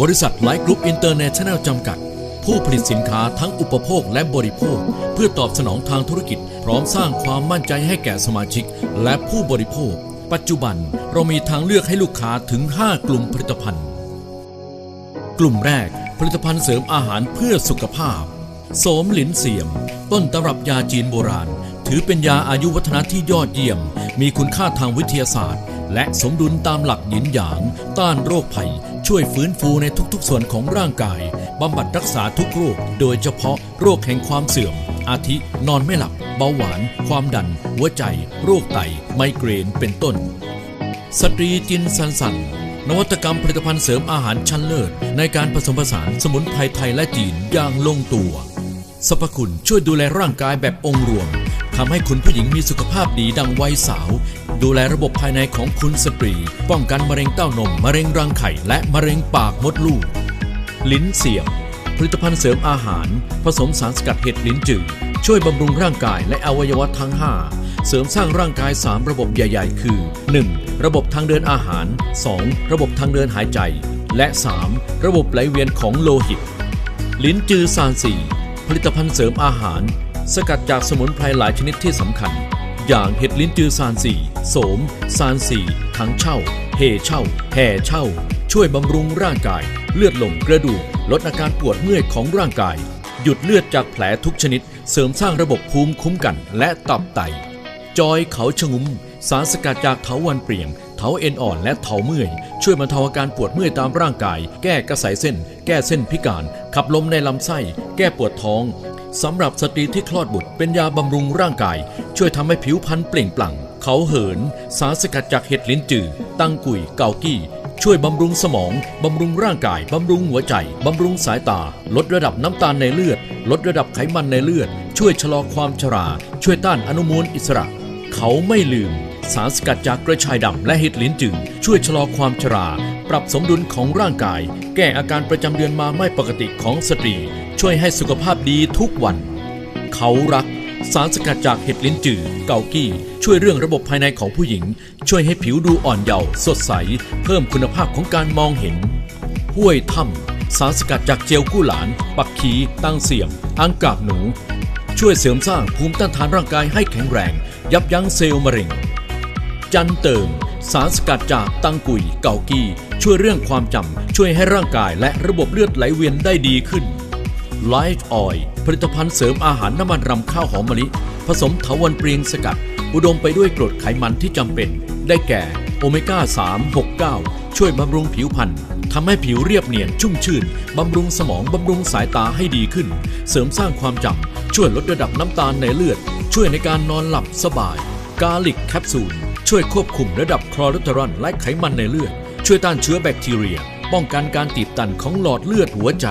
บริษัทไลท์กรุ๊ปอินเตอร์เนชั่นแนลจำกัด ผู้ผลิตสินค้าทั้งอุปโภคและบริโภค เพื่อตอบสนองทางธุรกิจ พร้อมสร้างความมั่นใจให้แก่สมาชิก และผู้บริโภค ปัจจุบันเรามีทางเลือกให้ลูกค้าถึง 5 กลุ่มผลิตภัณฑ์ กลุ่มแรก ผลิตภัณฑ์เสริมอาหารเพื่อสุขภาพ โสมหลินเสียม ต้นตำรับยาจีนโบราณ ถือเป็นยาอายุวัฒนะที่ยอดเยี่ยม มีคุณค่าทางวิทยาศาสตร์ และสมดุลตามหลักหยินหยาง ต้านโรคภัย ช่วยฟื้นฟูในทุกๆ ส่วนของร่างกายบำบัดรักษาทุกโรค โดยเฉพาะโรคแห่งความเสื่อม อาทิ นอนไม่หลับ เบาหวาน ความดัน หัวใจ โรคไต ไมเกรน เป็นต้น สตรีจินซันสันนวัตกรรมผลิตภัณฑ์เสริมอาหารชั้นเลิศ ในการผสมผสานสมุนไพรไทยและจีนอย่างลงตัวสรรพคุณช่วยดูแลร่างกายแบบองค์รวมทำให้คุณผู้หญิงมีสุขภาพดีดังวัยสาว ดูแลระบบภายในของคุณสตรี ป้องกันมะเร็งเต้านม มะเร็งรังไข่ และมะเร็งปากมดลูก ลิ้นเสียบ ผลิตภัณฑ์เสริมอาหาร ผสมสารสกัดเห็ดลิ้นจืดช่วยบำรุงร่างกายและอวัยวะทั้ง 5 เสริมสร้างร่างกาย 3 ระบบใหญ่ ๆ คือ 1. ระบบทางเดินอาหาร 2. ระบบทางเดินหายใจ และ 3. ระบบไหลเวียนของโลหิต ลิ้นจือซานสีผลิตภัณฑ์เสริมอาหาร สกัดจากสมุนไพรหลายชนิดที่สำคัญ อย่างเห็ดลิ้นจือซานสีโสมซานสีถังเช่าเฮเช่าแห่เช่า ช่วยบำรุงร่างกาย เลือดลมกระดูกลดอาการปวดเมื่อยของร่างกาย หยุดเลือดจากแผลทุกชนิด เสริมสร้างระบบภูมิคุ้มกัน และตับไต จอยเขาชงุม สารสกัดจากเถาวันเปลี่ยงเถาเอ็นอ่อนและเถาเมื่อย ช่วยบรรเทาอาการปวดเมื่อยตามร่างกาย แก้กระสายเส้น แก้เส้นพิการ ขับลมในลำไส้ แก้ปวดท้อง สำหรับสตรีที่คลอดบุตรเป็นยาบำรุงร่างกาย ช่วยทำให้ผิวพรรณเปล่งปลั่ง เขาเหิน สารสกัดจากเห็ดลิ้นจือ ตั้งกุยเกากี้ ช่วยบำรุงสมอง บำรุงร่างกาย บำรุงหัวใจ บำรุงสายตา ลดระดับน้ำตาลในเลือด ลดระดับไขมันในเลือด ช่วยชะลอความชรา ช่วยต้านอนุมูลอิสระ เขาไม่ลืม สารสกัดจากกระชายดำและเห็ดลิ้นจือช่วยชะลอความชรา ปรับสมดุลของร่างกาย แก้อาการประจำเดือนมาไม่ปกติของสตรี ช่วยให้สุขภาพดีทุกวัน เขารักสารสกัดจากเห็ดลิ้นจือเกากี้ ช่วยเรื่องระบบภายในของผู้หญิง ช่วยให้ผิวดูอ่อนเยาว์สดใส เพิ่มคุณภาพของการมองเห็น ห้วยถ้ำสารสกัดจากเจลกู้หลาน ปักขีตั้งเสียมอังกาบหนู ช่วยเสริมสร้างภูมิต้านทานร่างกายให้แข็งแรง ยับยั้งเซลล์มะเร็ง จันเติมสารสกัดจากตังกุยเกากี้ ช่วยเรื่องความจำช่วยให้ร่างกายและระบบเลือดไหลเวียนได้ดีขึ้น Life Oil ผลิตภัณฑ์เสริมอาหารน้ำมันรำข้าวหอมมะลิ ผสมเถาวันเปรียงสกัด อุดมไปด้วยกรดไขมันที่จำเป็น ได้แก่โอเมก้า 3 6 9 ช่วยบำรุงผิวพรรณทำให้ผิวเรียบเนียนชุ่มชื่น บำรุงสมอง บำรุงสายตาให้ดีขึ้น เสริมสร้างความจำ ช่วยลดระดับน้ำตาลในเลือด ช่วยในการนอนหลับสบาย กาลิกแคปซูล ช่วยควบคุมระดับคลอเลสเตอรอลและไขมันในเลือด ช่วยต้านเชื้อแบคทีเรีย ป้องกันการตีบตันของหลอดเลือดหัวใจ